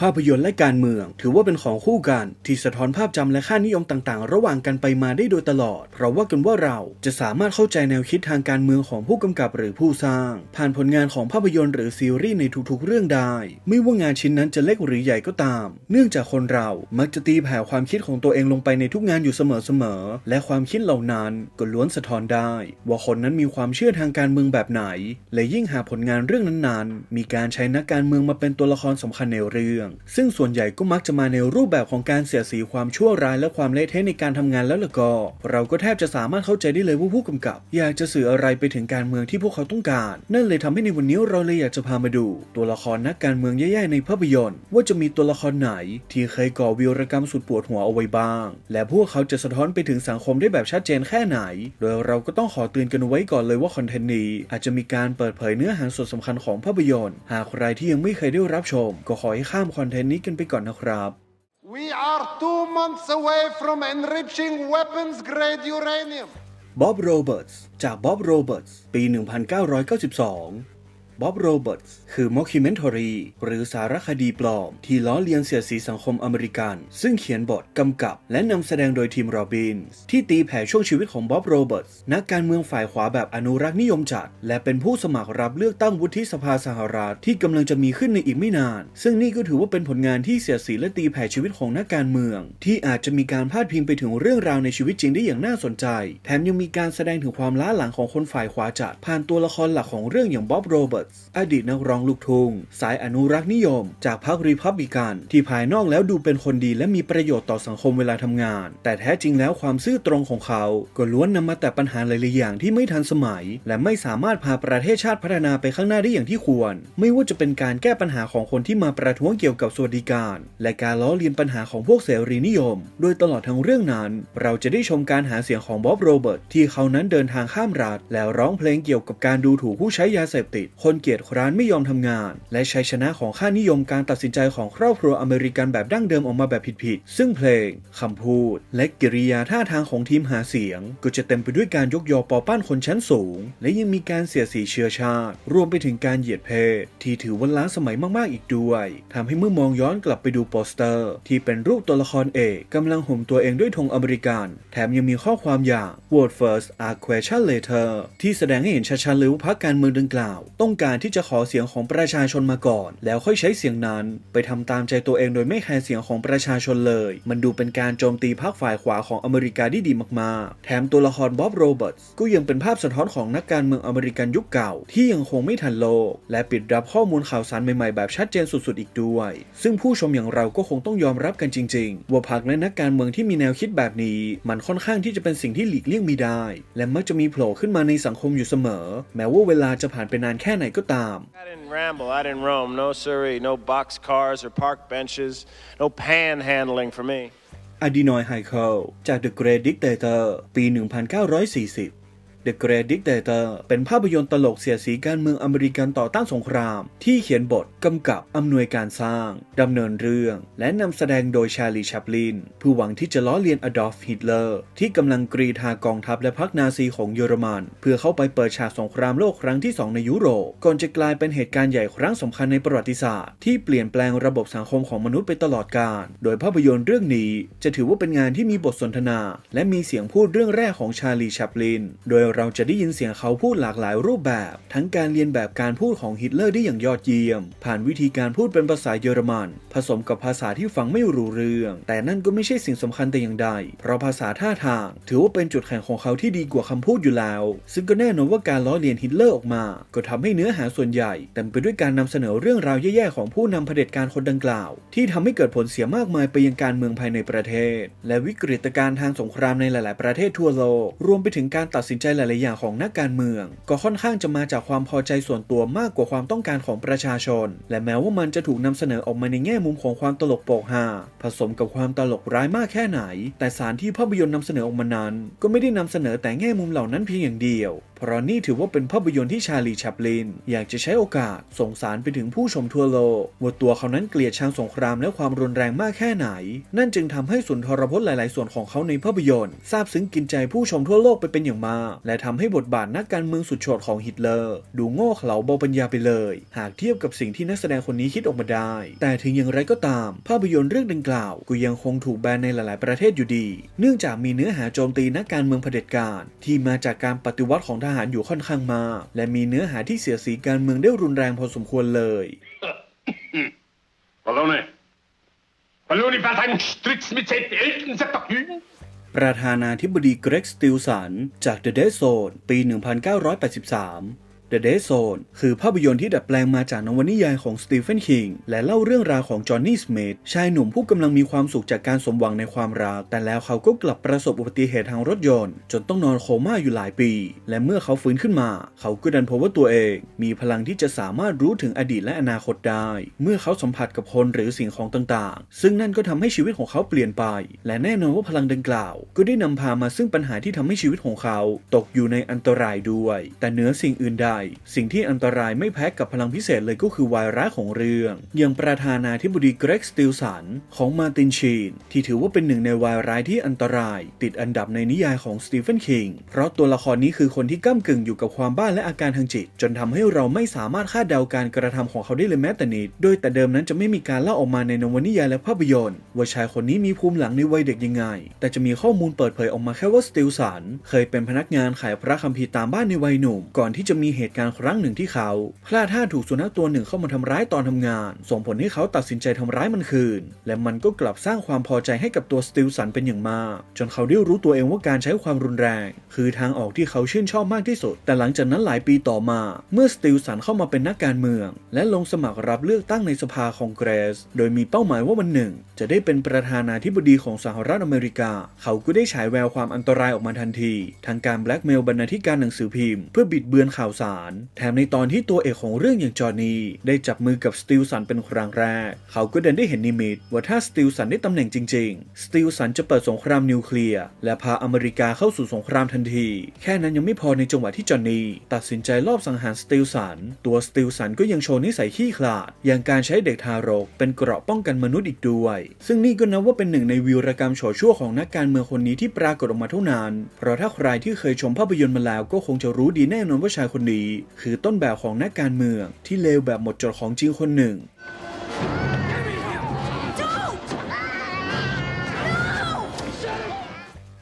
ภาพยนตร์และการเมือง ถือว่าเป็นของคู่กันที่สะท้อนภาพจำและค่านิยมต่างๆ ระหว่างกันไปมาได้โดยตลอด เพราะว่ากันว่าเราจะสามารถเข้าใจแนวคิดทางการเมืองของผู้กำกับหรือผู้สร้าง ผ่านผลงานของภาพยนตร์หรือซีรีส์ในทุกๆ เรื่องได้ ไม่ว่างานชิ้นนั้นจะเล็กหรือใหญ่ก็ตาม เนื่องจากคนเรามักจะตีแผ่ความคิดของตัวเองลงไปในทุกงานอยู่เสมอๆและความคิดเหล่านั้นก็ล้วนสะท้อนได้ ว่าคนนั้นมีความเชื่อทางการเมืองแบบไหน และยิ่งหากผลงานเรื่องนั้นๆ มีการใช้นักการเมืองมาเป็นตัวละครสำคัญในเรื่องซึ่งส่วนใหญ่ก็มักจะมาในรูปแบบของการเสียดสีความชั่วร้ายและความเละเทะในการทำงานแล้วล่ะก็ เราก็แทบจะสามารถเข้าใจได้เลยว่าผู้กำกับ อยากจะสื่ออะไรไปถึงการเมืองที่พวกเขาต้องการ นั่นเลยทำให้ในวันนี้เราเลยอยากจะพามาดู ตัวละครนักการเมืองแย่ๆในภาพยนตร์ ว่าจะมีตัวละครไหน ที่เคยก่อวีรกรรมสุดปวดหัวเอาไว้บ้าง และพวกเขาจะสะท้อนไปถึงสังคมได้แบบชัดเจนแค่ไหน โดยเราก็ต้องขอเตือนกันไว้ก่อนเลยว่าคอนเทนต์นี้อาจจะมีการเปิดเผยเนื้อหาส่วนสำคัญของภาพยนตร์ หากใครที่ยังไม่เคยได้รับชม ก็ขอให้ข้ามคอนเทนต์นี้กันไปก่อนนะครับ We are two months away from enriching weapons grade uranium. บ๊อบโรเบิร์ตส์จากบ๊อบโรเบิร์ตส์ปี 1992 บ๊อบโรเบิร์ตส์คือมอคิเมนทอรีหรือสารคดีปลอม ที่ล้อเลียนเสียดสีสังคมอเมริกัน ซึ่งเขียนบทกำกับ และนำแสดงโดยทีมโรบินส์ที่ตีแผ่ช่วงชีวิตของบ๊อบโรเบิร์ตส์นักการเมืองฝ่ายขวาแบบอนุรักษ์นิยมจัด และเป็นผู้สมัครรับเลือกตั้งวุฒิสภาสหรัฐที่กำลังจะมีขึ้นในอีกไม่นาน ซึ่งนี่ก็ถือว่าเป็นผลงานที่เสียดสีและตีแผ่ชีวิตของนักการเมือง ที่อาจจะมีการพาดพิงไปถึงเรื่องราวในชีวิตจริงได้อย่างน่าสนใจ แถมยังมีการแสดงถึงความล้าหลังของคนฝ่ายขวาจัดผ่านตัวละครหลักของเรื่องอย่างบ๊อบโรเบิร์ตส์อดีตนักร้องลูกทุ่งสายอนุรักษ์นิยม จากพรรครีพับลิกัน ที่ภายนอกแล้วดูเป็นคนดีและมีประโยชน์ต่อสังคมเวลาทำงาน แต่แท้จริงแล้วความซื่อตรงของเขา ก็ล้วนนำมาแต่ปัญหาหลายๆอย่างที่ไม่ทันสมัย และไม่สามารถพาประเทศชาติพัฒนาไปข้างหน้าได้อย่างที่ควร ไม่ว่าจะเป็นการแก้ปัญหาของคนที่มาประท้วงเกี่ยวกับสวัสดิการ และการล้อเลียนปัญหาของพวกเสรีนิยม โดยตลอดทั้งเรื่องนั้น เราจะได้ชมการหาเสียงของบ๊อบโรเบิร์ตที่เขานั้นเดินทางข้ามรัฐแล้วร้องเพลงเกี่ยวกับการดูถูกผู้ใช้ยาเสพติด คนเกียจคร้านไม่ยอมทำงาน และชัยชนะของค่านิยมการตัดสินใจของครอบครัวอเมริกันแบบดั้งเดิมออกมาแบบผิดๆ ซึ่งเพลงคำพูด และกิริยาท่าทางของทีมหาเสียง ก็จะเต็มไปด้วยการยกยอปอปั้นคนชั้นสูง และยังมีการเสียสีเชื้อชาติ รวมไปถึงการเหยียดเพศ ที่ถือว่าล้าสมัยมากๆอีกด้วยทำให้เมื่อมองย้อนกลับไปดูโปสเตอร์ ที่เป็นรูปตัวละครเอกกำลังห่มตัวเองด้วยธงอเมริกัน แถมยังมีข้อความอย่าง vote first a question later ที่แสดงให้เห็นชัดๆเลยว่าพรรคการเมืองดังกล่าว ต้องการการที่จะขอเสียงของประชาชนมาก่อน แล้วค่อยใช้เสียงนั้นไปทำตามใจตัวเองโดยไม่แคร์เสียงของประชาชนเลย มันดูเป็นการโจมตีพรรคฝ่ายขวาของอเมริกาได้ดีมากๆ แถมตัวละครบ๊อบโรเบิร์ตส์ก็ยังเป็นภาพสะท้อนของนักการเมืองอเมริกันยุคเก่า ที่ยังคงไม่ทันโลก และปิดรับข้อมูลข่าวสารใหม่ๆแบบชัดเจนสุดๆ อีกด้วย ซึ่งผู้ชมอย่างเราก็คงต้องยอมรับกันจริง ๆ ว่าพรรคและนักการเมืองที่มีแนวคิดแบบนี้ มันค่อนข้างที่จะเป็นสิ่งที่หลีกเลี่ยงไม่ได้ และมักจะมีโผล่ขึ้นมาในสังคมอยู่เสมอ แม้ว่าเวลาจะผ่านไปนานแค่ไหนก็ตาม I didn't ramble, I didn't roam, no siree, no box cars or park benches, no panhandling for me. อดีนอยไฮเคิลจาก The Great Dictator ปี 1940 The Great Dictator เป็นภาพยนตร์ตลกเสียสีการเมืองอเมริกันต่อต้านสงคราม ที่เขียนบทกำกับอำนวยการสร้าง ดำเนินเรื่อง และนำแสดงโดยชาลีชัปลินผู้หวังที่จะล้อเลียนอดอล์ฟฮิตเลอร์ที่กำลังกรีธากองทัพและพรรคนาซีของเยอรมัน เพื่อเข้าไปเปิดฉากสงครามโลกครั้งที่ 2 ในยุโรปก่อนจะกลายเป็นเหตุการณ์ใหญ่ครั้งสำคัญในประวัติศาสตร์ที่เปลี่ยนแปลงระบบสังคมของมนุษย์ไปตลอดกาลโดยภาพยนตร์เรื่องนี้จะถือว่าเป็นงานที่มีบทสนทนา และมีเสียงพูดเรื่องแรกของชาลีชัปลินโดยเราจะได้ยินเสียงเขาพูดหลากหลายรูปแบบ ทั้งการเรียนแบบการพูดของฮิตเลอร์ได้อย่างยอดเยี่ยม ผ่านวิธีการพูดเป็นภาษาเยอรมัน ผสมกับภาษาที่ฟังไม่รู้เรื่อง แต่นั่นก็ไม่ใช่สิ่งสำคัญแต่อย่างใด เพราะภาษาท่าทาง ถือว่าเป็นจุดแข็งของเขาที่ดีกว่าคำพูดอยู่แล้ว ซึ่งก็แน่นอนว่าการล้อเลียนฮิตเลอร์ออกมา ก็ทำให้เนื้อหาส่วนใหญ่เต็มไปด้วยการนำเสนอเรื่องราวแย่ๆของผู้นำเผด็จการคนดังกล่าว ที่ทำให้เกิดผลเสียมากมายไปยังการเมืองภายในประเทศ และวิกฤตการณ์ทางสงครามในหลาย ๆ ประเทศทั่วโลก รวมไปถึงการตัดสินใจหลาย ๆ อย่างของนักการเมือง ก็ค่อนข้างจะมาจากความพอใจส่วนตัวมากกว่าความต้องการของประชาชน และแม้ว่ามันจะถูกนำเสนอออกมาในแง่มุมของความตลกโปกฮาผสมกับความตลกร้ายมากแค่ไหน แต่สารที่ภาพยนตร์นำเสนอออกมานั้น ก็ไม่ได้นำเสนอแต่แง่มุมเหล่านั้นเพียงอย่างเดียว เพราะนี่ถือว่าเป็นภาพยนตร์ที่ชาลีแชปลิน อยากจะใช้โอกาสส่งสารไปถึงผู้ชมทั่วโลกว่าตัวเขานั้นเกลียดชังสงครามและความรุนแรงมากแค่ไหน นั่นจึงทำให้สุนทรพจน์หลาย ๆ ส่วนของเขาในภาพยนตร์ซาบซึ้งกินใจผู้ชมทั่วโลกไปเป็นอย่างมาก และทำให้บทบาทนักการเมืองสุดโฉดของฮิตเลอร์ ดูโง่เขลาเบาปัญญาไปเลย หากเทียบกับสิ่งที่นักแสดงคนนี้คิดออกมาได้ แต่ถึงอย่างไรก็ตาม ภาพยนตร์เรื่องดังกล่าวก็ยังคงถูกแบนในหลาย ๆ ประเทศอยู่ดี เนื่องจากมีเนื้อหาโจมตีนักการเมืองเผด็จการ ที่มาจากการปฏิวัติของทหารอยู่ค่อนข้างมาก และมีเนื้อหาที่เสียดสีการเมืองได้รุนแรงพอสมควรเลย Pallone. Pallone fährt einen Stritz mit seinen Eltern, sagt doch Jügen. ประธานาธิบดีเกรกสติลสัน จาก The Dead Zone ปี 1983 The Dead Zone คือภาพยนตร์ที่ดัดแปลงมาจากนวนิยายของสตีเฟนคิงและเล่าเรื่องราวของจอห์นนี่สมิธชายหนุ่มผู้กำลังมีความสุขจากการสมหวังในความรัก แต่แล้วเขาก็กลับประสบอุบัติเหตุทางรถยนต์ จนต้องนอนโคม่าอยู่หลายปี และเมื่อเขาฟื้นขึ้นมา เขาก็ดันพบว่าตัวเอง มีพลังที่จะสามารถรู้ถึงอดีตและอนาคตได้ เมื่อเขาสัมผัสกับคนหรือสิ่งของต่างๆ ซึ่งนั่นก็ทำให้ชีวิตของเขาเปลี่ยนไป และแน่นอนว่าพลังดังกล่าว ก็ได้นำพามาซึ่งปัญหาที่ทำให้ชีวิตของเขา ตกอยู่ในอันตรายด้วย แต่เหนือสิ่งอื่นใดสิ่งที่อันตรายไม่แพ้กับพลังพิเศษเลยก็คือวายร้ายของเรื่องอย่างประธานาธิบดีเกรกสติลสันของมาตินชีนที่ถือว่าเป็นหนึ่งในวายร้ายที่อันตราย ติดอันดับในนิยายของสตีเฟนคิงเพราะตัวละครนี้คือคนที่ก้ากึ่งอยู่กับความบ้าและอาการทางจิต จนทำให้เราไม่สามารถคาดเดาการกระทำของเขาได้เลยแม้แต่นิดโดยแต่เดิมนั้นจะไม่มีการเล่าออกมาในนวนิยายและภาพยนตร์ว่าชายคนนี้มีภูมิหลังในวัยเด็กยังไง แต่จะมีข้อมูลเปิดเผยออกมาแค่ว่าสติลสันเคยเป็นพนักงานขายพระคัมภีร์ตามบ้านในวัยหนุ่มก่อนที่จะมีเหตุการณ์ครั้งหนึ่งที่เขา พลาดท่าถูกสุนัขตัวหนึ่งเข้ามาทำร้ายตอนทำงาน ส่งผลให้เขาตัดสินใจทำร้ายมันคืน และมันก็กลับสร้างความพอใจให้กับตัวสติลสันเป็นอย่างมาก จนเขาได้รู้ตัวเองว่าการใช้ความรุนแรง คือทางออกที่เขาชื่นชอบมากที่สุด แต่หลังจากนั้นหลายปีต่อมา เมื่อสติลสันเข้ามาเป็นนักการเมือง และลงสมัครรับเลือกตั้งในสภาคองเกรส โดยมีเป้าหมายว่าวันหนึ่ง จะได้เป็นประธานาธิบดีของสหรัฐอเมริกา เขาก็ได้ฉายแววความอันตรายออกมาทันที ทางการแบล็กเมลบรรณาธิการหนังสือพิมพ์เพื่อบิดเบือนข่าวสารแถมในตอนที่ตัวเอกของเรื่องอย่างจอห์นีได้จับมือกับสติลสันเป็นครั้งแรก เขาก็เดินได้เห็นนิมิตว่าถ้าสติลสันได้ตำแหน่งจริงๆ สติลสันจะเปิดสงครามนิวเคลียร์ และพาอเมริกาเข้าสู่สงครามทันที แค่นั้นยังไม่พอในจังหวะที่จอห์นีตัดสินใจลอบสังหารสติลสัน ตัวสติลสันก็ยังโชว์นิสัยขี้ขลาด อย่างการใช้เด็กทารก เป็นเกราะป้องกันมนุษย์อีกด้วย ซึ่งนี่ก็นับว่าเป็นหนึ่งในวีรกรรมโฉชั่วของนักการเมืองคนนี้ที่ปรากฏออกมาเท่านั้น เพราะถ้าใครที่เคยชมภาพยนตร์มาแล้วก็คงจะรู้ดีแน่นอนว่าชายคนนี้คือต้นแบบของนักการเมืองที่เลวแบบหมดจดของจริงคนหนึ่ง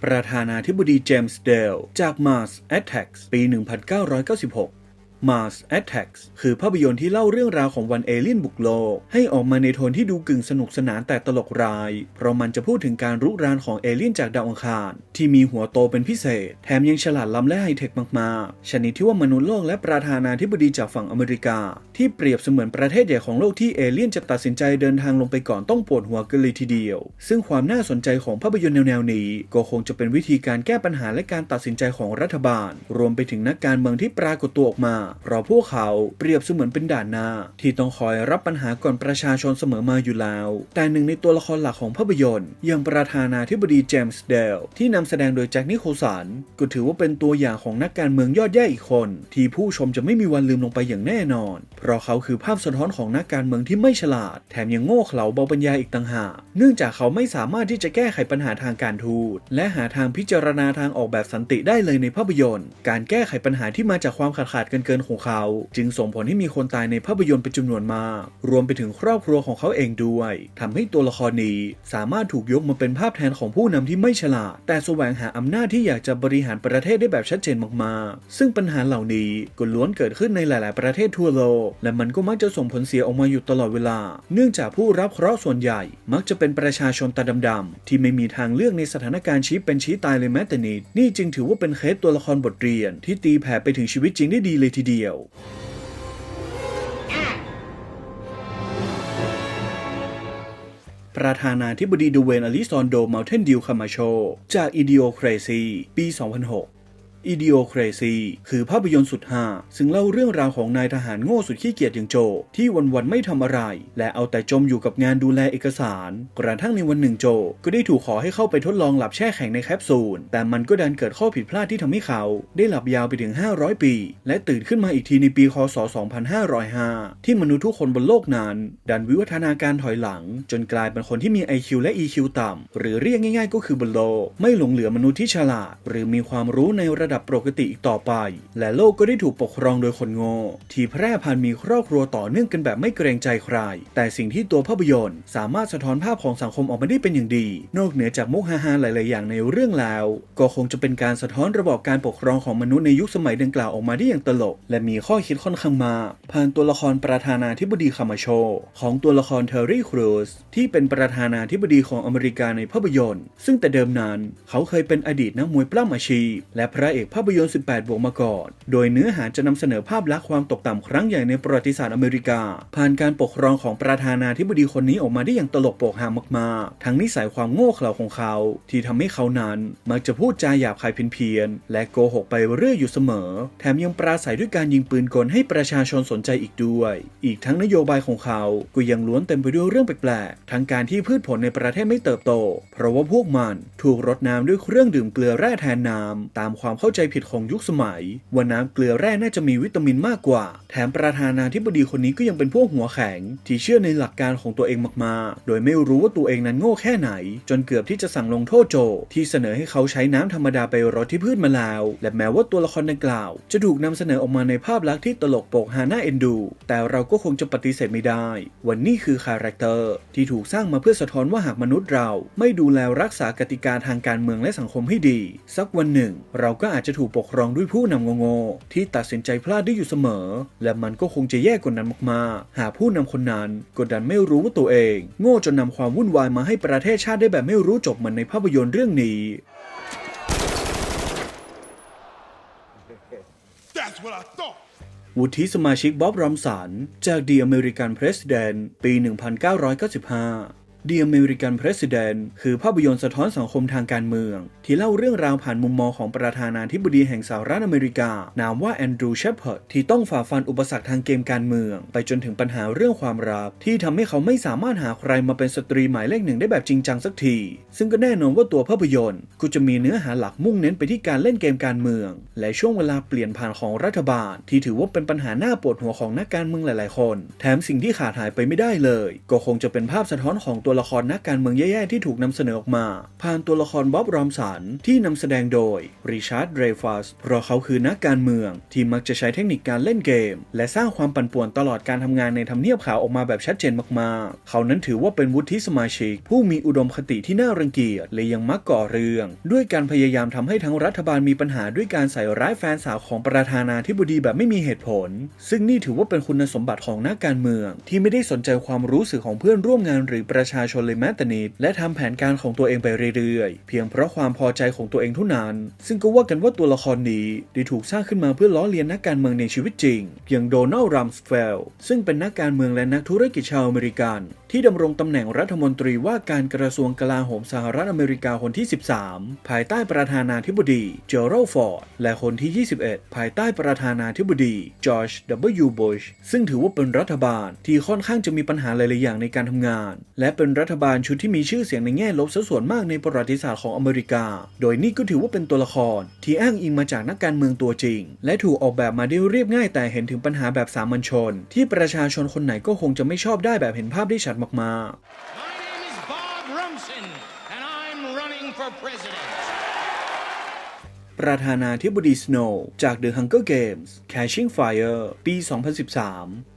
ประธานาธิบดีเจมส์เดล จาก Mars Attacks ปี 1996 Mars Attacks คือภาพยนตร์ที่เล่าเรื่องราวของวันเอเลี่ยนบุกโลก ให้ออกมาในโทนที่ดูกึ่งสนุกสนานแต่ตลกร้าย เพราะมันจะพูดถึงการรุกรานของเอเลี่ยนจากดาวอังคาร ที่มีหัวโตเป็นพิเศษ แถมยังฉลาดล้ำและไฮเทคมากๆ ชนิดที่ว่ามนุษย์โลกและประธานาธิบดีจากฝั่งอเมริกา ที่เปรียบเสมือนประเทศใหญ่ของโลกที่เอเลี่ยนจะตัดสินใจเดินทางลงไปก่อนต้องปวดหัวกันเลยทีเดียว ซึ่งความน่าสนใจของภาพยนตร์แนวๆนี้ ก็คงจะเป็นวิธีการแก้ปัญหาและการตัดสินใจของรัฐบาล รวมไปถึงนักการเมืองที่ปรากฏตัวออกมาเพราะพวกเขาเปรียบเสมือนเป็นด่านหน้า ที่ต้องคอยรับปัญหาก่อนประชาชนเสมอมาอยู่แล้ว แต่หนึ่งในตัวละครหลักของภาพยนตร์อย่างประธานาธิบดีเจมส์เดลที่นำแสดงโดยแจ็คนิโคสันก็ถือว่าเป็นตัวอย่างของนักการเมืองยอดเยี่ยมอีกคน ที่ผู้ชมจะไม่มีวันลืมลงไปอย่างแน่นอน เพราะเขาคือภาพสะท้อนของนักการเมืองที่ไม่ฉลาด แถมยังโง่เขลาเบาปัญญาอีกต่างหากเนื่องจากเขาไม่สามารถที่จะแก้ไขปัญหาทางการทูตและหาทางพิจารณาทางออกแบบสันติได้เลยในภาพยนตร์ การแก้ไขปัญหาที่มาจากความขาดขาดเกินเกินของเขา จึงส่งผลให้มีคนตายในภาพยนตร์เป็นจำนวนมาก รวมไปถึงครอบครัวของเขาเองด้วยทำให้ตัวละครนี้สามารถถูกยกมาเป็นภาพแทนของผู้นำที่ไม่ฉลาด แต่แสวงหาอำนาจที่อยากจะบริหารประเทศได้แบบชัดเจนมากๆ ซึ่งปัญหาเหล่านี้ก็ล้วนเกิดขึ้นในหลาย ๆ ประเทศทั่วโลก และมันก็มักจะส่งผลเสียออกมาอยู่ตลอดเวลา เนื่องจากผู้รับเคราะห์ส่วนใหญ่ มักจะเป็นประชาชนตาดำๆที่ไม่มีทางเลือกในสถานการณ์ชี้เป็นชี้ตายเลยแม้แต่นิดนี่จึงถือว่าเป็นเคสตัวละครบทเรียนที่ตีแผ่ไปถึงชีวิตจริงได้ดีเลยทีเดียวประธานาธิบดีดูเวนอลิซอนโดมัลเทนดิวคามาโช จากอิดิโอเครซี ปี 2006 Idiocracy คือภาพยนตร์สุดฮาซึ่งเล่าเรื่องราวของนายทหารโง่สุดขี้เกียจอย่างโจ ที่วันๆไม่ทำอะไร และเอาแต่จมอยู่กับงานดูแลเอกสาร กระทั่งในวันหนึ่งโจ ก็ได้ถูกขอให้เข้าไปทดลองหลับแช่แข็งในแคปซูล แต่มันก็ดันเกิดข้อผิดพลาดที่ทำให้เขา ได้หลับยาวไปถึง 500 ปี และตื่นขึ้นมาอีกทีในปีคศ 2505 ที่มนุษย์ทุกคนบนโลกนั้น ดันวิวัฒนาการถอยหลัง จนกลายเป็นคนที่มี IQ และ EQ ต่ำหรือเรียกง่าย ๆ ก็คือบนโลกไม่หลงเหลือมนุษย์ที่ฉลาด หรือมีความรู้ในระดับปกติอีกต่อไป และโลกก็ได้ถูกปกครองโดยคนโง่ที่แพร่พันธุ์มีครอบครัวต่อเนื่องกันแบบไม่เกรงใจใคร แต่สิ่งที่ตัวภาพยนตร์ สามารถสะท้อนภาพของสังคมออกมาได้เป็นอย่างดี นอกเหนือจากมุกฮาๆหลาย ๆ อย่างในเรื่องแล้ว ก็คงจะเป็นการสะท้อนระบอบการปกครองของมนุษย์ในยุคสมัยดังกล่าวออกมาได้อย่างตลก และมีข้อคิดค่อนข้างมากผ่านตัวละครประธานาธิบดีคามาโช ของตัวละครเทอร์รี่ครูซที่เป็นประธานาธิบดีของอเมริกาในภาพยนตร์ ซึ่งแต่เดิมนั้น เขาเคยเป็นอดีตนักมวยปล้ำอาชีพ และพระเอกภาพยนตร์ 18 บวกมาก่อน โดยเนื้อหาจะนำเสนอภาพลักษณ์ความตกต่ำครั้งใหญ่ในประวัติศาสตร์อเมริกา ผ่านการปกครองของประธานาธิบดีคนนี้ออกมาได้อย่างตลกโปกฮามากๆ ทั้งนิสัยความโง่เขลาของเขา ที่ทำให้เขานั้นมักจะพูดจาหยาบคายเพี้ยนๆและโกหกไปเรื่อยอยู่เสมอ แถมยังปราศัยด้วยการยิงปืนกลให้ประชาชนสนใจอีกด้วย อีกทั้งนโยบายของเขาก็ยังล้วนเต็มไปด้วยเรื่องแปลกๆทั้งการที่พืชผลในประเทศไม่เติบโต เพราะว่าพวกมันถูกรดน้ำด้วยเครื่องดื่มเกลือแร่แทนน้ำตามความเข้าใจผิดของยุคสมัย ว่าน้ำเกลือแร่น่าจะมีวิตามินมากกว่า แถมประธานาธิบดีคนนี้ก็ยังเป็นพวกหัวแข็ง ที่เชื่อในหลักการของตัวเองมากๆ โดยไม่รู้ว่าตัวเองนั้นโง่แค่ไหน จนเกือบที่จะสั่งลงโทษโจ ที่เสนอให้เขาใช้น้ำธรรมดาไปรดที่พืชมาแล้ว และแม้ว่าตัวละครดังกล่าว จะถูกนำเสนอออกมาในภาพลักษณ์ที่ตลกโปกฮาน่าเอ็นดู แต่เราก็คงจะปฏิเสธไม่ได้ วันนี้คือคาแรคเตอร์ที่ถูกสร้างมาเพื่อสะท้อนว่าหากมนุษย์เรา ไม่ดูแลรักษากติกาทางการเมืองและสังคมให้ดี สักวันหนึ่ง เราก็อาจจะถูกปกครองด้วยผู้นำโง่ๆที่ตัดสินใจพลาดได้อยู่เสมอ และมันก็คงจะแย่กว่านั้นมากๆ หากผู้นำคนนั้นกดดันไม่รู้ว่าตัวเอง โง่จนนำความวุ่นวายมาให้ประเทศชาติได้แบบไม่รู้จบเหมือนในภาพยนตร์เรื่องนี้ That's what I thought. วุฒิสมาชิกบ๊อบรอมสันจาก The American President ปี 1995 The American President คือภาพยนตร์สะท้อนสังคมทางการเมือง ที่เล่าเรื่องราวผ่านมุมมองของประธานาธิบดีแห่งสหรัฐอเมริกา นามว่าแอนดรูว์เชพเพิร์ดที่ต้องฝ่าฟันอุปสรรคทางเกมการเมือง ไปจนถึงปัญหาเรื่องความรักที่ทำให้เขาไม่สามารถหาใครมาเป็นสตรีหมายเลขหนึ่งได้แบบจริงจังสักที ซึ่งก็แน่นอนว่าตัวภาพยนตร์ก็จะมีเนื้อหาหลักมุ่งเน้นไปที่การเล่นเกมการเมือง และช่วงเวลาเปลี่ยนผ่านของรัฐบาล ที่ถือว่าเป็นปัญหาหน้าปวดหัวของนักการเมืองหลาย ๆ คน แถมสิ่งที่ขาดหายไปไม่ได้เลย ก็คงจะเป็นภาพสะท้อนของตัววละครนักการเมืองแย่ๆที่ถูกนำเสนอออกมา ผ่านตัวละครบ๊อบรอมสันที่นำแสดงโดยริชาร์ดเรฟัสเพราะเขาคือนักการเมืองที่มักจะใช้เทคนิคการเล่นเกม และสร้างความปั่นป่วนตลอดการทำงานในทำเนียบขาวออกมาแบบชัดเจนมากๆ เขานั้นถือว่าเป็นวุฒิสมาชิก ผู้มีอุดมคติที่น่ารังเกียจและยังมักก่อเรื่อง ด้วยการพยายามทำให้ทั้งรัฐบาลมีปัญหาด้วยการใส่ร้ายแฟนสาวของประธานาธิบดีแบบไม่มีเหตุผล ซึ่งนี่ถือว่าเป็นคุณสมบัติของนักการเมือง ที่ไม่ได้สนใจความรู้สึกของเพื่อนร่วมงานหรือประชาชนเลยแม้แต่นิด และทำแผนการของตัวเองไปเรื่อยๆ เพียงเพราะความพอใจของตัวเองเท่านั้น ซึ่งก็ว่ากันว่าตัวละครนี้ได้ถูกสร้างขึ้นมาเพื่อล้อเลียนนักการเมืองในชีวิตจริง อย่างโดนัลด์รัมสเฟลซึ่งเป็นนักการเมืองและนักธุรกิจชาวอเมริกัน ที่ดำรงตำแหน่งรัฐมนตรีว่าการกระทรวงกลาโหมสหรัฐอเมริกาคนที่ 13 ภายใต้ประธานาธิบดีเจอรัลฟอร์ดและคนที่ 21 ภายใต้ประธานาธิบดีจอร์จ W. Bush ซึ่งถือว่าเป็นรัฐบาลที่ค่อนข้างจะมีปัญหาหลายๆอย่างในการทำงาน และเป็นรัฐบาลชุดที่มีชื่อเสียงในแง่ลบซะส่วนมากในประวัติศาสตร์ของอเมริกา โดยนี่ก็ถือว่าเป็นตัวละคร ที่อ้างอิงมาจากนักการเมืองตัวจริง และถูกออกแบบมาได้เรียบง่ายแต่เห็นถึงปัญหาแบบสามัญชน ที่ประชาชนคนไหนก็คงจะไม่ชอบได้แบบเห็นภาพได้ชัดมากๆ My name is Bob Rumson, and I'm running for president. ประธานาธิบดีสโนว์จาก The Hunger Games Catching Fire ปี 2013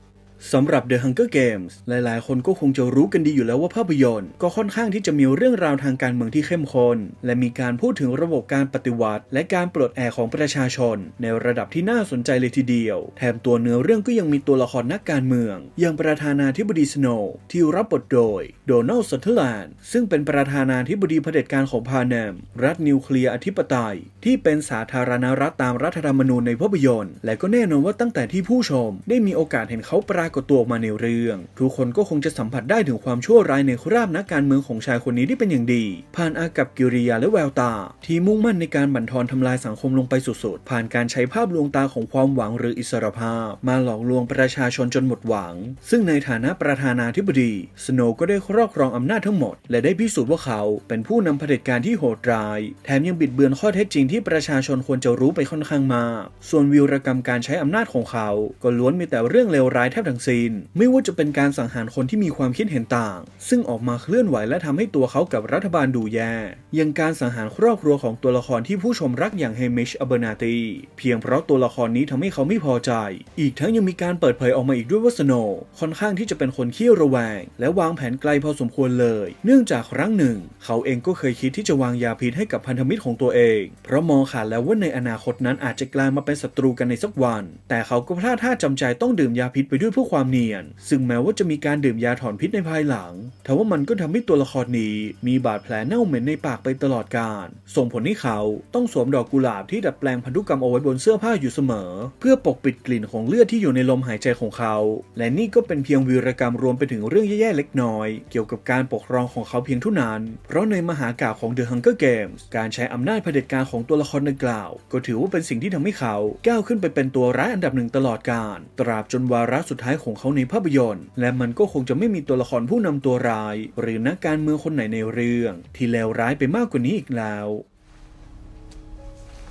สำหรับ The Hunger Games หลายๆ คนก็คงจะรู้กันดีอยู่แล้วว่าภาพยนตร์ ก็ค่อนข้างที่จะมีเรื่องราวทางการเมืองที่เข้มข้น และมีการพูดถึงระบบการปฏิวัติ และการปลดแอกของประชาชน ในระดับที่น่าสนใจเลยทีเดียว แถมตัวเนื้อเรื่องก็ยังมีตัวละครนักการเมือง อย่างประธานาธิบดีสโนว์ที่รับบทโดยโดนัลด์ซัตทอร์แลนด์ซึ่งเป็นประธานาธิบดีเผด็จการของพาแนมรัฐนิวเคลียร์อธิปไตย ที่เป็นสาธารณรัฐตามรัฐธรรมนูญในภาพยนตร์ และก็แน่นอนว่าตั้งแต่ที่ผู้ชมได้มีโอกาสเห็นเขาปราากฏตัวออกมาในเรื่อง ทุกคนก็คงจะสัมผัสได้ถึงความชั่วร้ายในคราบนักการเมืองของชายคนนี้ได้เป็นอย่างดี ผ่านอากับกิริยาและแววตา ที่มุ่งมั่นในการบั่นทอนทำลายสังคมลงไปสุดๆ ผ่านการใช้ภาพลวงตาของความหวังหรืออิสรภาพ มาหลอกลวงประชาชนจนหมดหวัง ซึ่งในฐานะประธานาธิบดีสโนก็ได้ครอบครองอำนาจทั้งหมด และได้พิสูจน์ว่าเขาเป็นผู้นำเผด็จการที่โหดร้าย แถมยังบิดเบือนข้อเท็จจริงที่ประชาชนควรจะรู้ไปค่อนข้างมาก ส่วนวีรกรรมการใช้อำนาจของเขา ก็ล้วนมีแต่เรื่องเลวร้ายแทบทั้งสิ้น ไม่ว่าจะเป็นการสังหารคนที่มีความคิดเห็นต่าง ซึ่งออกมาเคลื่อนไหวและทำให้ตัวเขากับรัฐบาลดูแย่ยังการสังหารครอบครัวของตัวละครที่ผู้ชมรักอย่างเฮมิชอเบอร์นาตีเพียงเพราะตัวละครนี้ทำให้เขาไม่พอใจ อีกทั้งยังมีการเปิดเผยออกมาอีกด้วยว่าสโนค่อนข้างที่จะเป็นคนขี้ระแวง และวางแผนไกลพอสมควรเลย เนื่องจากครั้งหนึ่ง เขาเองก็เคยคิดที่จะวางยาพิษให้กับพันธมิตรของตัวเอง เพราะมองขาดแล้วว่าในอนาคตนั้นอาจจะกลายมาเป็นศัตรูกันในสักวัน แต่เขาก็พลาดท่าจำใจต้องดื่มยาพิษไปด้วยเพื่อความเนียน ซึ่งแม้ว่าจะมีการดื่มยาถอนพิษในภายหลังทว่ามันก็ทำให้ตัวละครนี้มีบาดแผลเน่าเหม็นในปากไปตลอดกาล ส่งผลให้เขาต้องสวมดอกกุหลาบที่ดัดแปลงพันธุกรรมเอาไว้บนเสื้อผ้าอยู่เสมอ เพื่อปกปิดกลิ่นของเลือดที่อยู่ในลมหายใจของเขา และนี่ก็เป็นเพียงวีรกรรมรวมไปถึงเรื่องแย่ๆเล็กน้อย เกี่ยวกับการปกครองของเขาเพียงเท่านั้น เพราะในมหากาพย์ของ The Hunger Games การใช้อำนาจเผด็จการของตัวละครดังกล่าว ก็ถือว่าเป็นสิ่งที่ทำให้เขาก้าวขึ้นไปเป็นตัวร้ายอันดับหนึ่งตลอดกาลตราบจนวาระสุดท้ายของเขาในภาพยนตร์ และมันก็คงจะไม่มีตัวละครผู้นำตัวร้าย หรือนักการเมืองคนไหนในเรื่อง ที่เลวร้ายไปมากกว่านี้อีกแล้ว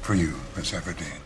For you, Miss Everdeen.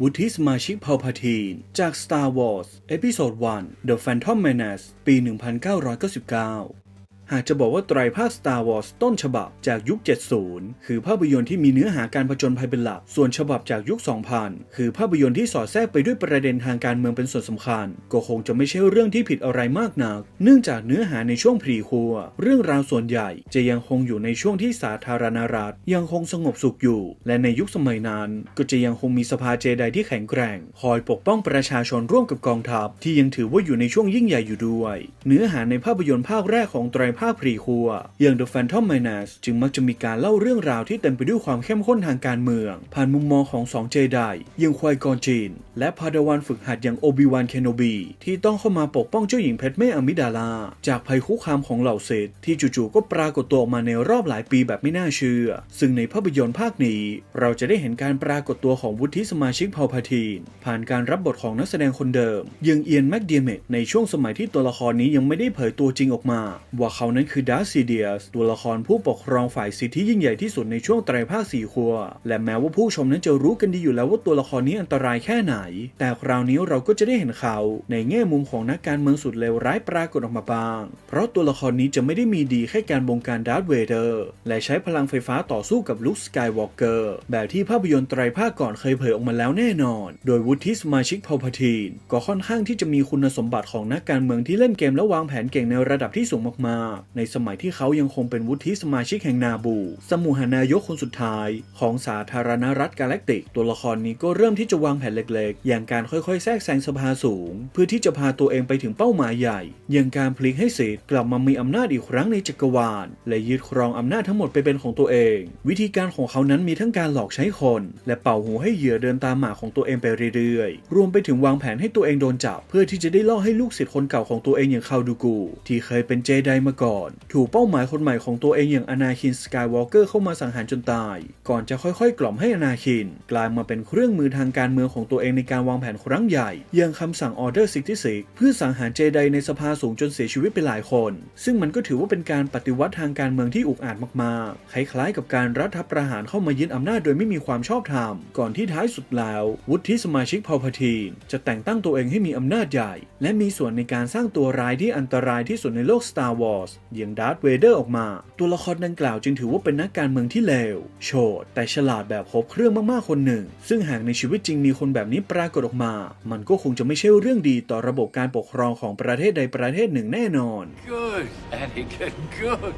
วุฒิสมาชิกพาลพาทีน จาก Star Wars เอพิโซด1 The Phantom Menace ปี 1999 หากจะบอกว่าไตรภาค Star Wars ต้นฉบับจากยุค 70 คือภาพยนตร์ที่มีเนื้อหาการผจญภัยเป็นหลัก ส่วนฉบับจากยุค 2000 คือภาพยนตร์ที่สอดแทรกไปด้วยประเด็นทางการเมืองเป็นส่วนสำคัญ ก็คงจะไม่ใช่เรื่องที่ผิดอะไรมากนัก เนื่องจากเนื้อหาในช่วงพรีคัว เรื่องราวส่วนใหญ่จะยังคงอยู่ในช่วงที่สาธารณรัฐ ยังคงสงบสุขอยู่ และในยุคสมัยนั้น ก็จะยังคงมีสภาเจไดที่แข็งแกร่ง คอยปกป้องประชาชนร่วมกับกองทัพที่ยังถือว่าอยู่ในช่วงยิ่งใหญ่อยู่ด้วย เนื้อหาในภาพยนตร์ภาคแรกของไตรภาคพรีคัวอย่าง The Phantom Menace จึงมักจะมีการเล่าเรื่องราวที่เต็มไปด้วยความเข้มข้นทางการเมือง ผ่านมุมมองของสองเจไดย่างควายกอนจีน และพาดาวันฝึกหัดอย่างโอบิวันเคนโนบีที่ต้องเข้ามาปกป้องเจ้าหญิงเพชรเมอมิดาลา จากภัยคุกคามของเหล่าเซธที่จู่ๆก็ปรากฏตัวออกมาในรอบหลายปีแบบไม่น่าเชื่อ ซึ่งในภาพยนตร์ภาคนี้ เราจะได้เห็นการปรากฏตัวของวุฒิสมาชิกเผ่าพาทีน ผ่านการรับบทของนักแสดงคนเดิมย่างเอียนแมคเดียเมตในช่วงสมัยที่ตัวละครนี้ยังไม่ได้เผยตัวจริงออกมา ว่าเขานั้นคือดาร์ซีเดียสตัวละครผู้ปกครองฝ่ายสิทธิยิ่งใหญ่ที่สุดในช่วงไตรภาคสี่ครัว และแม้ว่าผู้ชมนั้นจะรู้กันดีอยู่แล้วว่าตัวละครนี้อันตรายแค่ไหน แต่คราวนี้เราก็จะได้เห็นเขา ในแง่มุมของนักการเมืองสุดเลวร้ายปรากฏออกมาบ้าง เพราะตัวละครนี้จะไม่ได้มีดีแค่การบงการดาร์ธเวเดอร์และใช้พลังไฟฟ้าต่อสู้กับลุคสกายวอล์กเกอร์แบบที่ภาพยนตร์ไตรภาคก่อนเคยเผยออกมาแล้วแน่นอน โดยวุฒิสมาชิกพาลพาทีนก็ค่อนข้างที่จะมีคุณสมบัติของนักการเมืองที่เล่นเกมและวางแผนเก่งในระดับที่สูงมากในสมัยที่เขายังคงเป็นวุฒิสมาชิกแห่งนาบู สมุหานายกคนสุดท้าย ของสาธารณรัฐกาแล็กติก ตัวละครนี้ก็เริ่มที่จะวางแผนเล็กๆ อย่างการค่อยๆ แทรกแซงสภาสูง เพื่อที่จะพาตัวเองไปถึงเป้าหมายใหญ่ อย่างการพลิกให้เศษกลับมามีอำนาจอีกครั้งในจักรวาล และยึดครองอำนาจทั้งหมดไปเป็นของตัวเอง วิธีการของเขานั้นมีทั้งการหลอกใช้คน และเป่าหูให้เหยื่อเดินตามหมาของตัวเองไปเรื่อยๆ รวมไปถึงวางแผนให้ตัวเองโดนจับ เพื่อที่จะได้ล่อให้ลูกศิษย์คนเก่าของตัวเองอย่างคาวดูกู ที่เคยเป็นเจไดมาก่อนถูกเป้าหมายคนใหม่ของตัวเองอย่างอนาคินสกายวอล์กเกอร์เข้ามาสังหารจนตาย ก่อนจะค่อยๆ กล่อมให้อนาคิน กลายมาเป็นเครื่องมือทางการเมืองของตัวเองในการวางแผนครั้งใหญ่อย่างคำสั่งออเดอร์66เพื่อสังหารเจไดในสภาสูงจนเสียชีวิตไปหลายคน ซึ่งมันก็ถือว่าเป็นการปฏิวัติทางการเมืองที่อุกอาจมากๆคล้ายๆ กับการรัฐประหารเข้ามายึดอำนาจโดยไม่มีความชอบธรรม ก่อนที่ท้ายสุดแล้ว วุฒิสมาชิกพาลพทีนจะแต่งตั้งตัวเองให้มีอำนาจใหญ่ และมีส่วนในการสร้างตัวร้ายที่อันตรายที่สุดในโลก Star Wars อย่างดาร์ธเวเดอร์ออกมา ตัวละครดังกล่าวจึงถือว่าเป็นนักการเมืองที่เลว โฉดแต่ฉลาดแบบครบเครื่องมากๆคนหนึ่ง ซึ่งหากในชีวิตจริงมีคนแบบนี้ปรากฏออกมา มันก็คงจะไม่ใช่เรื่องดีต่อระบบการปกครองของประเทศใดประเทศหนึ่งแน่นอน Good, Anakin, good.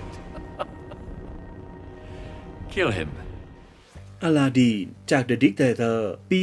Kill him. อลาดีนจาก The Dictator ปี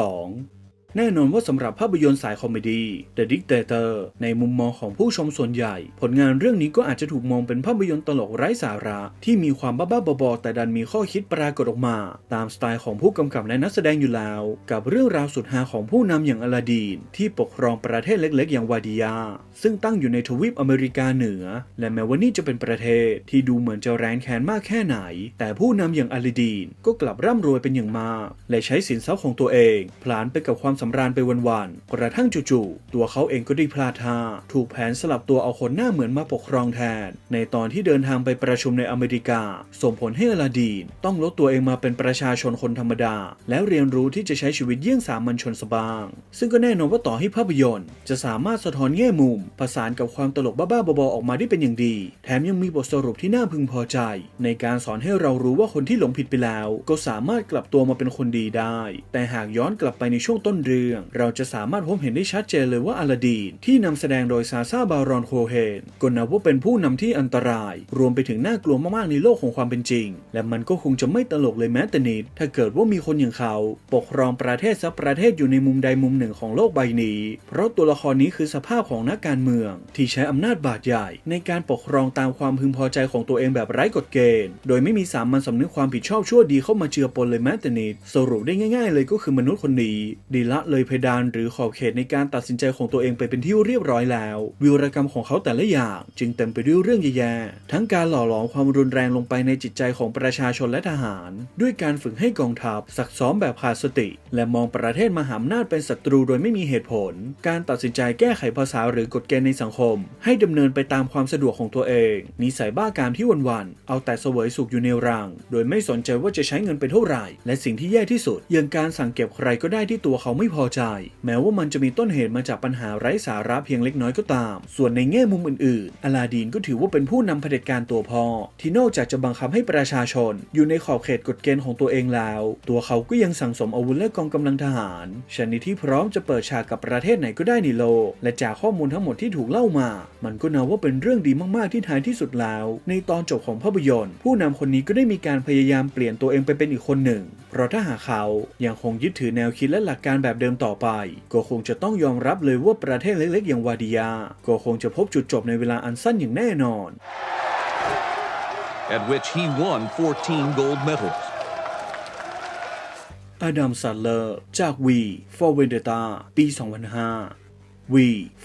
2012 แน่นอนว่าสำหรับภาพยนตร์สายคอมเมดี้ The Dictator ในมุมมองของผู้ชมส่วนใหญ่ ผลงานเรื่องนี้ก็อาจจะถูกมองเป็นภาพยนตร์ตลกไร้สาระ ที่มีความบ้าๆบอๆแต่ดันมีข้อคิดปรากฏออกมา ตามสไตล์ของผู้กำกับและนักแสดงอยู่แล้ว กับเรื่องราวสุดฮาของผู้นำอย่างอลาดีน ที่ปกครองประเทศเล็กๆ อย่างวาดิยา ซึ่งตั้งอยู่ในทวีปอเมริกาเหนือ และแม้ว่านี่จะเป็นประเทศที่ดูเหมือนจะแร้นแค้นมากแค่ไหน แต่ผู้นำอย่างอลาดีนก็กลับร่ำรวยเป็นอย่างมาก และใช้สินทรัพย์ของตัวเองพลานไปกับความสำราญไปวันๆกระทั่งจู่ๆตัวเขาเองก็ได้พลาดท่าถูกแผนสลับตัวเอาคนหน้าเหมือนมาปกครองแทน ในตอนที่เดินทางไปประชุมในอเมริกา ส่งผลให้อลาดีน ต้องลดตัวเองมาเป็นประชาชนคนธรรมดา แล้วเรียนรู้ที่จะใช้ชีวิตเยี่ยงสามัญชนสบาง ซึ่งก็แน่นอนว่าต่อให้ภาพยนตร์ จะสามารถสะท้อนแง่มุม ผสานกับความตลกบ้าๆบอๆออกมาได้เป็นอย่างดี แถมยังมีบทสรุปที่น่าพึงพอใจ ในการสอนให้เรารู้ว่าคนที่หลงผิดไปแล้ว ก็สามารถกลับตัวมาเป็นคนดีได้ แต่หากย้อนกลับไปในช่วงต้นเรื่อง เราจะสามารถพบเห็นได้ชัดเจนเลยว่าอลาดีนที่นำแสดงโดยซาซาบารอนโคเฮนก็นับว่าเป็นผู้นำที่อันตราย รวมไปถึงน่ากลัวมากๆในโลกของความเป็นจริง และมันก็คงจะไม่ตลกเลยแม้แต่นิด ถ้าเกิดว่ามีคนอย่างเขา ปกครองประเทศสักประเทศอยู่ในมุมใดมุมหนึ่งของโลกใบนี้ เพราะตัวละครนี้คือสภาพของนักการเมือง ที่ใช้อำนาจบาดใหญ่ ในการปกครองตามความพึงพอใจของตัวเองแบบไร้กฎเกณฑ์ โดยไม่มีสามัญสำนึกความผิดชอบชั่วดีเข้ามาเจือปนเลยแม้แต่นิด สรุปได้ง่าย ๆ เลยก็คือมนุษย์คนนี้ดีละเลยเพดานหรือขอบเขตในการตัดสินใจของตัวเองไปเป็นที่เรียบร้อยแล้ว วิวรกรรมของเขาแต่ละอย่างจึงเต็มไปด้วยเรื่องแย่ๆทั้งการหล่อหลอมความรุนแรงลงไปในจิตใจของประชาชนและทหาร ด้วยการฝึกให้กองทัพซักซ้อมแบบขาดสติ และมองประเทศมหาอำนาจเป็นศัตรูโดยไม่มีเหตุผล การตัดสินใจแก้ไขภาษาหรือกฎเกณฑ์ในสังคม ให้ดำเนินไปตามความสะดวกของตัวเองนิสัยบ้ากามที่วันๆเอาแต่เสวยสุขอยู่ในรัง โดยไม่สนใจว่าจะใช้เงินไปเท่าไหร่ และสิ่งที่แย่ที่สุดยังการสั่งเก็บใครก็ได้ที่ตัวเขาไม่พอใจ แม้ว่ามันจะมีต้นเหตุมาจากปัญหาไร้สาระเพียงเล็กน้อยก็ตาม ส่วนในแง่มุมอื่นๆ อลาดีนก็ถือว่าเป็นผู้นำเผด็จการตัวพ่อ ที่นอกจากจะบังคับให้ประชาชน อยู่ในขอบเขตกฎเกณฑ์ของตัวเองแล้ว ตัวเขาก็ยังสั่งสมอาวุธและกองกำลังทหารชนิดที่พร้อมจะเปิดฉากกับประเทศไหนก็ได้ในโลก และจากข้อมูลทั้งหมดที่ถูกเล่ามา มันก็นับว่าเป็นเรื่องดีมากๆที่ท้ายที่สุดแล้ว ในตอนจบของภาพยนตร์ ผู้นำคนนี้ก็ได้มีการพยายามเปลี่ยนตัวเองไปเป็นอีกคนหนึ่ง เพราะถ้าหากเขายังคงยึดถือแนวคิดและหลักการแบบเดิมต่อไป ก็คงจะต้องยอมรับเลยว่าประเทศเล็กๆ อย่างวาดิยา ก็คงจะพบจุดจบในเวลาอันสั้นอย่างแน่นอน at which he won 14 gold medals. อดัมซัลเลอร์ จาก V for Vendetta ปี 2005 V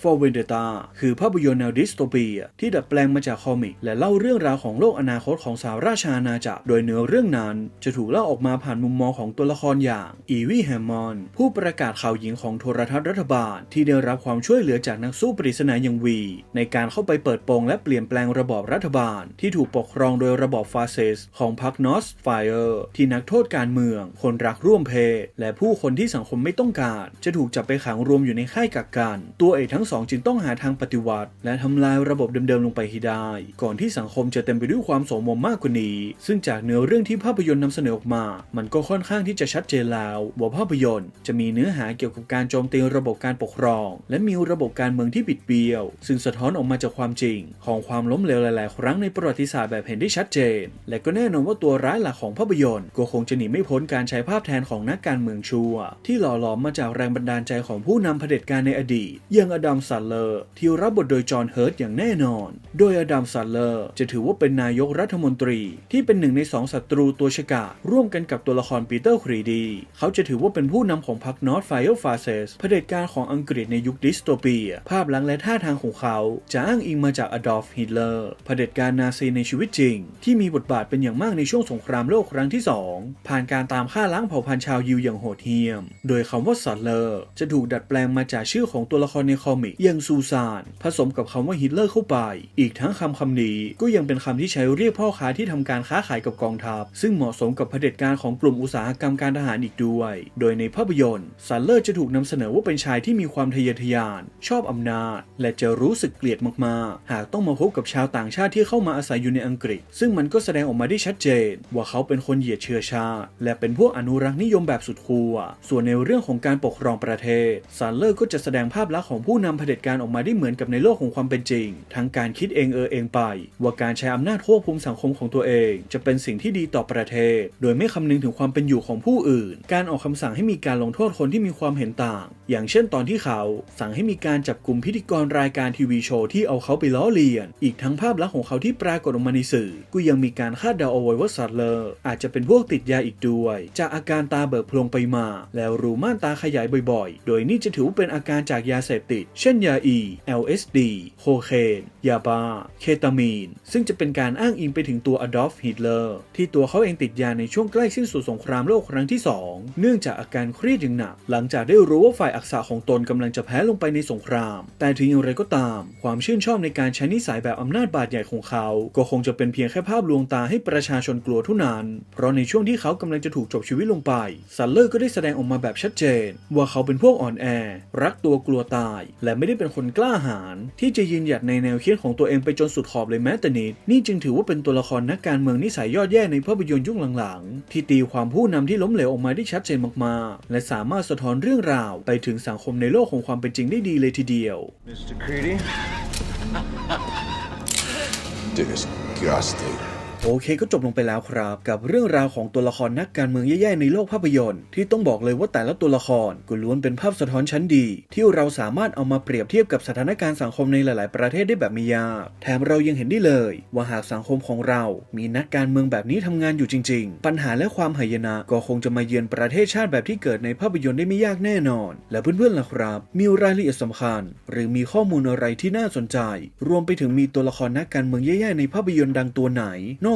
for Vendetta คือภาพยนตร์แนวดิสโทเปียที่ดัดแปลงมาจากคอมิก และเล่าเรื่องราวของโลกอนาคตของสาวราชอาณาจักร โดยเนื้อเรื่องนั้นจะถูกเล่าออกมาผ่านมุมมองของตัวละครอย่างอีวีแฮมมอนผู้ประกาศข่าวหญิงของโทรทัศน์รัฐบาล ที่ได้รับความช่วยเหลือจากนักสู้ปริศนาอย่างวี ในการเข้าไปเปิดโปงและเปลี่ยนแปลงระบอบรัฐบาล ที่ถูกปกครองโดยระบอบฟาสซิสของพรรคนอสไฟเออร์ที่นักโทษการเมือง คนรักร่วมเพศ และผู้คนที่สังคมไม่ต้องการ จะถูกจับไปขังรวมอยู่ในค่ายกักกันตัวเอกทั้งสองจึงต้องหาทางปฏิวัติ และทำลายระบบเดิมๆลงไปให้ได้ ก่อนที่สังคมจะเต็มไปด้วยความโสมมมากกว่านี้ ซึ่งจากเนื้อเรื่องที่ภาพยนตร์นำเสนอออกมา มันก็ค่อนข้างที่จะชัดเจนแล้วว่าภาพยนตร์ จะมีเนื้อหาเกี่ยวกับการโจมตีระบบการปกครอง และมีระบบการเมืองที่บิดเบี้ยว ซึ่งสะท้อนออกมาจากความจริง ของความล้มเหลวหลายๆ ครั้งในประวัติศาสตร์แบบเห็นได้ชัดเจน และก็แน่นอนว่าตัวร้ายหลักของภาพยนตร์ก็คงจะหนีไม่พ้นการใช้ภาพแทนของนักการเมืองชั่ว ที่หล่อหลอมมาจากแรงบันดาลใจของผู้นำเผด็จการในอดีตอย่างอดัมซัลเลอร์ที่รับบทโดยจอห์นเฮิร์ตอย่างแน่นอน โดยอดัมซัลเลอร์จะถือว่าเป็นนายกรัฐมนตรี ที่เป็นหนึ่งในสองศัตรูตัวฉกาจร่วมกันกับตัวละครปีเตอร์ครีดี เขาจะถือว่าเป็นผู้นำของพรรคนอร์ทไฟเอลฟาเซสเผด็จการของอังกฤษในยุคดิสโทเปีย ภาพลักษณ์และท่าทางของเขาจะอ้างอิงมาจากอดอล์ฟฮิตเลอร์เผด็จการนาซีในชีวิตจริง ที่มีบทบาทเป็นอย่างมากในช่วงสงครามโลกครั้งที่ 2 ผ่านการตามฆ่าล้างเผ่าพันธุ์ชาวยิวอย่างโหดเหี้ยม โดยคำว่าซัลเลอร์จะถูกดัดแปลงมาจากชื่อของตัวละครในคอมิกอย่างซูซาน ผสมกับคำว่าฮิตเลอร์เข้าไป อีกทั้งคำคำนี้ก็ยังเป็นคำที่ใช้เรียกพ่อค้าที่ทำการค้าขายกับกองทัพ ซึ่งเหมาะสมกับเผด็จการของกลุ่มอุตสาหกรรมการทหารอีกด้วย โดยในภาพยนตร์ซัลเลอร์จะถูกนำเสนอว่าเป็นชายที่มีความทะเยอทะยาน ชอบอำนาจ และจะรู้สึกเกลียดมากๆ หากต้องมาพบกับชาวต่างชาติที่เข้ามาอาศัยอยู่ในอังกฤษ ซึ่งมันก็แสดงออกมาได้ชัดเจน ว่าเขาเป็นคนเหยียดเชื้อชาติ และเป็นพวกอนุรักษ์นิยมแบบสุดขั้วส่วนในเรื่องของการปกครองประเทศซัลเลอร์ก็จะแสดงภาพลักษณ์ของผู้นำเผด็จการออกมาได้เหมือนกับในโลกของความเป็นจริง ทั้งการคิดเองเออเองไป ว่าการใช้อำนาจควบคุมสังคมของตัวเอง จะเป็นสิ่งที่ดีต่อประเทศ โดยไม่คำนึงถึงความเป็นอยู่ของผู้อื่น การออกคำสั่งให้มีการลงโทษคนที่มีความเห็นต่าง อย่างเช่นตอนที่เขาสั่งให้มีการจับกลุ่มพิธีกรรายการทีวีโชว์ที่เอาเขาไปล้อเลียน อีกทั้งภาพลักษณ์ของเขาที่ปรากฏออกมาในสื่อ ก็ยังมีการคาดเดาเอาไว้ว่าซัตเลอร์อาจจะเป็นพวกติดยาอีกด้วย จากอาการตาเบิกโพลงไปมา แล้วรูม่านตาขยายบ่อยๆ โดยนี่จะถือว่าเป็นอาการจากยาเสพติด เช่นยาอี LSD โคเคน ยาบ้า เคตามีน ซึ่งจะเป็นการอ้างอิงไปถึงตัวอดอล์ฟฮิตเลอร์ที่ตัวเขาเองติดยาในช่วงใกล้สิ้นสุดสงครามโลกครั้งที่ 2 เนื่องจากอาการเครียดอย่างหนัก หลังจากได้รู้ว่าฝ่ายอักษะของตนกำลังจะแพ้ลงไปในสงคราม แต่ถึงอย่างไรก็ตาม ความชื่นชอบในการใช้นิสัยแบบอำนาจบาดใหญ่ของเขา ก็คงจะเป็นเพียงแค่ภาพลวงตาให้ประชาชนกลัวเท่านั้น เพราะในช่วงที่เขากำลังจะถูกจบชีวิตลงไปซันเลอร์ก็ได้แสดงออกมาแบบชัดเจน ว่าเขาเป็นพวกอ่อนแอ รักตัวกลัวตาย และไม่ได้เป็นคนกล้าหาญที่จะยืนหยัดในแนวคิดของตัวเองไปจนสุดขอบเลยแม้แต่นิดนี่จึงถือว่าเป็นตัวละครนักการเมืองนิสัยยอดแย่ในภาพยนตร์ยุคหลังๆ ที่ตีความผู้นำที่ล้มเหลวออกมาได้ชัดเจนมากๆ และสามารถสะท้อนเรื่องราวไปถึงสังคมในโลกของความเป็นจริงได้ดีเลยทีเดียว Mr. Creedy? Disgusting. โอเคก็จบลงไปแล้วครับ กับเรื่องราวของตัวละครนักการเมืองแย่ๆในโลกภาพยนตร์ ที่ต้องบอกเลยว่าแต่ละตัวละครก็ล้วนเป็นภาพสะท้อนชั้นดี ที่เราสามารถเอามาเปรียบเทียบกับสถานการณ์สังคมในหลายๆ ประเทศได้แบบไม่ยากแถมเรายังเห็นได้เลย ว่าหากสังคมของเรา มีนักการเมืองแบบนี้ทำงานอยู่จริง ๆ ปัญหาและความหายนะก็คงจะมาเยือนประเทศชาติแบบที่เกิดในภาพยนตร์ได้ไม่ยากแน่นอน และเพื่อนๆล่ะครับ มีรายละเอียดสำคัญ หรือมีข้อมูลอะไรที่น่าสนใจ รวมไปถึงมีตัวละครนักการเมืองแย่ๆในภาพยนตร์ดังตัวไหนนอ